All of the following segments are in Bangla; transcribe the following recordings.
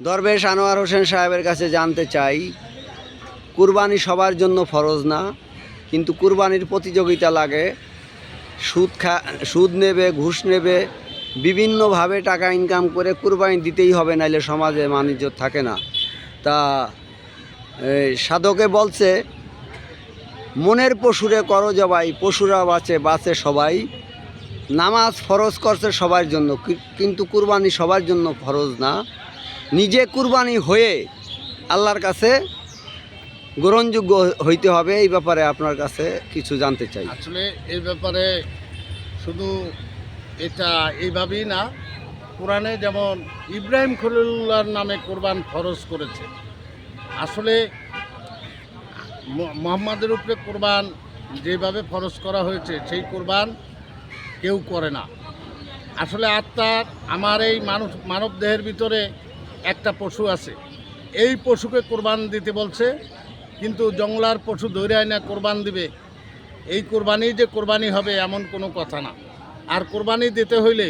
দরবেশ আনোয়ার হোসেন সাহেবের কাছে জানতে চাই, কুরবানি সবার জন্য ফরজ না, কিন্তু কুরবানির প্রতিযোগিতা লাগে, সুদ খা, সুদ নেবে, ঘুষ নেবে, বিভিন্নভাবে টাকা ইনকাম করে কুরবানি দিতেই হবে, নাইলে সমাজে মানিজ্য থাকে না। তা সাধকে বলছে, মনের পশুরে করো জবাই, পশুরা বাঁচে বাঁচে সবাই। নামাজ ফরজ করছে সবার জন্য কিন্তু কুরবানি সবার জন্য ফরজ না। নিজে কুরবানি হয়ে আল্লাহর কাছে গ্রহণযোগ্য হইতে হবে, এই ব্যাপারে আপনার কাছে কিছু জানতে চাই। আসলে এই ব্যাপারে শুধু এটা এইভাবেই না, কোরআনে যেমন ইব্রাহিম খলিলুল্লাহর নামে কোরবান ফরজ করেছে, আসলে মোহাম্মদের উপরে কোরবান যেভাবে ফরজ করা হয়েছে, সেই কোরবান কেউ করে না। আসলে আত্মার, আমার এই মানুষ মানব দেহের ভিতরে একটা পশু আছে। এই পশুকে কোরবান দিতে বলছে, কিন্তু জংলার পশু ধরে না কোরবান দিবে। এই কোরবানি যে কোরবানি হবে এমন কোনো কথা না। আর কোরবানি দিতে হইলে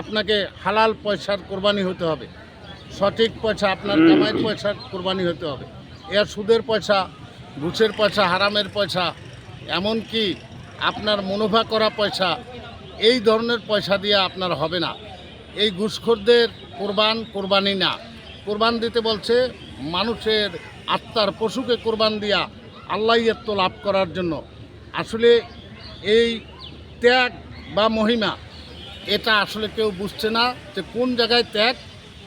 আপনাকে হালাল পয়সার কোরবানি হতে হবে। সঠিক পয়সা আপনার কামাইয়ের পয়সার কোরবানি হতে হবে। এর সুদের পয়সা, ঘুষের পয়সা, হারামের পয়সা, এমনকি আপনার মুনাফা করা পয়সা, এই ধরনের পয়সা দিয়ে আপনার হবে না। এই ঘুষখোরদের কোরবান কোরবানি না। কোরবান দিতে বলছে মানুষের আত্মার পশুকে কোরবান দিয়া আল্লাহত্ব লাভ করার জন্য। আসলে এই ত্যাগ বা মহিমা, এটা আসলে কেউ বুঝছে না যে কোন জায়গায় ত্যাগ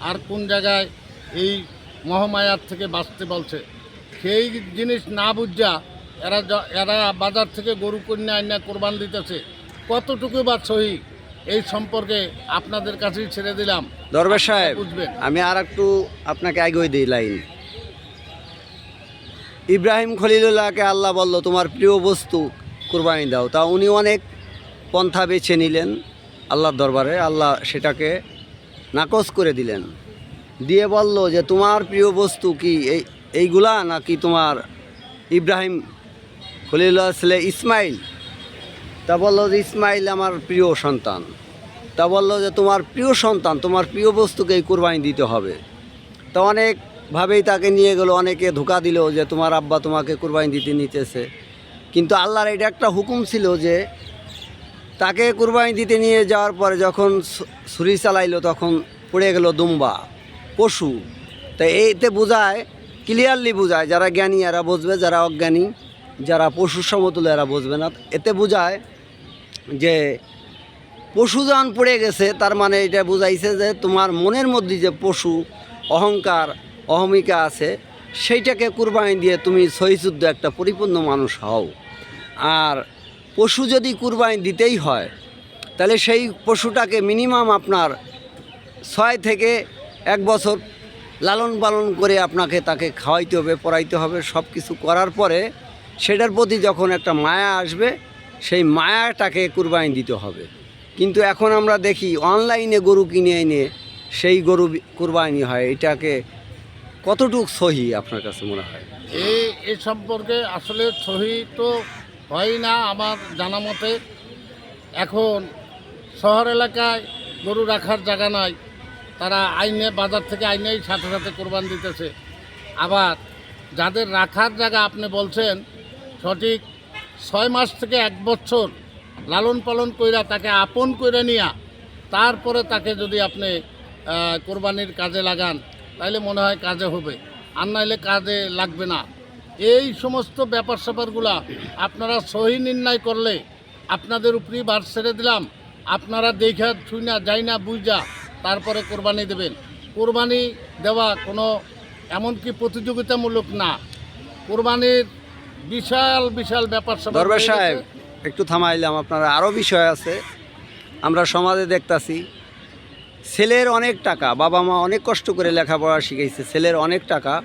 আর কোন জায়গায় এই মহামায়ার থেকে বাঁচতে বলছে। সেই জিনিস না বুঝা এরা এরা বাজার থেকে গরু কন্যা আইনা কোরবান দিতেছে। কতটুকু বা সহি এই সম্পর্কে আপনাদের কাছেই ছেড়ে দিলাম। দরবার সাহেব বুঝবেন। আমি আর একটু আপনাকে এগিয়ে দিই লাইন। ইব্রাহিম খলিলুল্লাহকে আল্লাহ বলল তোমার প্রিয় বস্তু কুরবানি দাও। তা উনি অনেক পন্থা বেছে নিলেন আল্লাহর দরবারে। আল্লাহ সেটাকে নাকচ করে দিলেন। দিয়ে বলল যে তোমার প্রিয় বস্তু কি এই এইগুলা নাকি তোমার ইব্রাহিম খলিলুল্লাহ ছেলে ইসমাইল? তা বলল যে, ইসমাইল আমার প্রিয় সন্তান। তা বলল যে, তোমার প্রিয় সন্তান, তোমার প্রিয় বস্তুকেই কোরবানি দিতে হবে। তা অনেকভাবেই তাকে নিয়ে গেলো, অনেকে ধোকা দিল যে, তোমার আব্বা তোমাকে কোরবানি দিতে নিতেছে। কিন্তু আল্লাহর এটা একটা হুকুম ছিল যে, তাকে কোরবানি দিতে নিয়ে যাওয়ার পরে যখন ছুরি চালাইলো, তখন পড়ে গেল দুম্বা, পশু। তা এইতে বোঝায়, ক্লিয়ারলি বোঝায়, যারা জ্ঞানী, এরা বুঝবে, যারা অজ্ঞানী। যারা পশুর সমতুল্য এরা বুঝবে না। এতে বোঝায় যে পশু যখন পড়ে গেছে, তার মানে এটা বুঝাইছে যে তোমার মনের মধ্যে যে পশু, অহংকার, অহমিকা আছে, সেইটাকে কুরবানি দিয়ে তুমি সহিশুদ্ধ একটা পরিপূর্ণ মানুষ হও। আর পশু যদি কুরবানি দিতেই হয়, তাহলে সেই পশুটাকে মিনিমাম আপনার ছয় থেকে এক বছর লালন পালন করে আপনাকে তাকে খাওয়াইতে হবে, পড়াইতে হবে সব কিছু করার পরে সেটার প্রতি যখন একটা মায়া আসবে, সেই মায়াটাকে কুরবানি দিতে হবে। কিন্তু এখন আমরা দেখি, অনলাইনে গরু কিনে এনে সেই গরু কুরবানি হয়, এটাকে কতটুক সহি আপনার কাছে মনে হয়? এই এই সম্পর্কে আসলে সহি তো হয় না আমার জানা মতে। এখন শহর এলাকায় গরু রাখার জায়গা নাই, তারা আইনে, বাজার থেকে আইনেই সাথে সাথে কোরবান দিতেছে। আবার যাদের রাখার জায়গা আপনি বলছেন সঠিক ছয় মাস থেকে এক বছর লালন পালন কইরা তাকে আপন কইরা নিয়া তারপরে তাকে যদি আপনি কোরবানির কাজে লাগান তাহলে মনে হয় কাজে হবে। আর নাইলে কাজে লাগবে না। এই সমস্ত ব্যাপার স্যাপারগুলা আপনারা সহি নির্ণয় করলে আপনাদের উপরেই বার ছেড়ে দিলাম। আপনারা দেখা ছুই না যাই না বুঝা তারপরে কোরবানি দেবেন। কোরবানি দেওয়া কোনো এমনকি প্রতিযোগিতামূলক না। কোরবানির বিশাল বিশাল ব্যাপার দরবার সাহেব একটু থামাইলাম আপনারা আরও বিষয় আছে। আমরা সমাজে দেখতাছি ছেলের অনেক টাকা বাবা মা অনেক কষ্ট করে লেখাপড়া শিখাইছে ছেলের অনেক টাকা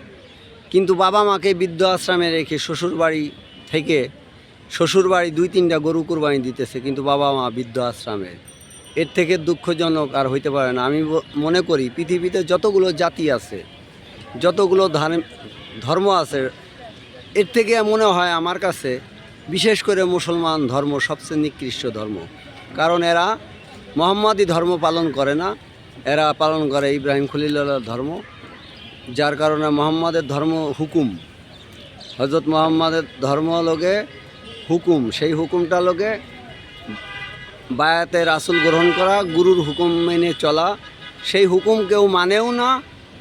কিন্তু বাবা মাকে বৃদ্ধ আশ্রমে রেখে শ্বশুর বাড়ি থেকে শ্বশুর বাড়ি দুই তিনটা গরু কুরবানি দিতেছে কিন্তু বাবা মা বৃদ্ধ আশ্রমে। এর থেকে দুঃখজনক আর হইতে পারে না। আমি মনে করি পৃথিবীতে যতগুলো জাতি আছে যতগুলো ধর্ম আছে এর থেকে মনে হয় আমার কাছে, বিশেষ করে মুসলমান ধর্ম সবচেয়ে নিকৃষ্ট ধর্ম। কারণ এরা মোহাম্মদী ধর্ম পালন করে না, এরা পালন করে ইব্রাহিম খলিল্লাহর ধর্ম, যার কারণে মোহাম্মদের ধর্ম হুকুম। হজরত মোহাম্মদের ধর্ম লোকে হুকুম, সেই হুকুমটা লোকে বায়াতে রাসুল গ্রহণ করা, গুরুর হুকুম মেনে চলা, সেই হুকুম কেউ মানেও না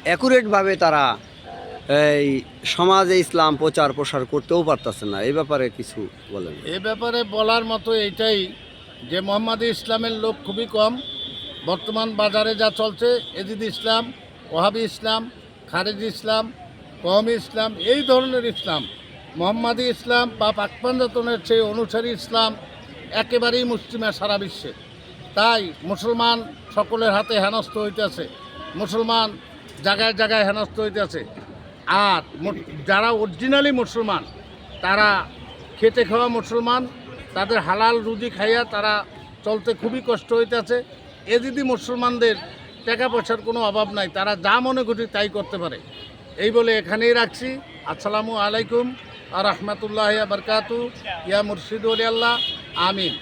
অ্যাকুরেটভাবে তারা এই সমাজে ইসলাম প্রচার প্রসার করতেও পারতেছে না, এই ব্যাপারে কিছু বলেন। এ ব্যাপারে বলার মতো এইটাই যে মোহাম্মদ ইসলামের লোক খুবই কম। বর্তমান বাজারে যা চলছে, এজিদ ইসলাম ওহাবি ইসলাম, খারেজ ইসলাম, কওমি ইসলাম, এই ধরনের ইসলাম, মোহাম্মদী ইসলাম বা পাকপাঞ্জাতনের চেয়ে অনুসারী ইসলাম একেবারেই মুসলিমা সারা বিশ্বে। তাই মুসলমান সকলের হাতে হেনস্থ হইতেছে, মুসলমান জায়গায় জায়গায় হেনস্থ হইতেছে। আর যারা অরিজিনালি মুসলমান, তারা খেতে খাওয়া মুসলমান, তাদের হালাল রুজি খাইয়া তারা চলতে খুবই কষ্ট হইতেছে। এ যদি মুসলমানদের টাকা পয়সার কোনো অভাব নাই, তারা যা মনে খুশি তাই করতে পারে। এই বলে এখানেই রাখছি। আসসালামু আলাইকুম আর রহমতুল্লাহ বরকাতু। ইয়া মুর্শিদ আল্লাহ। আমিন।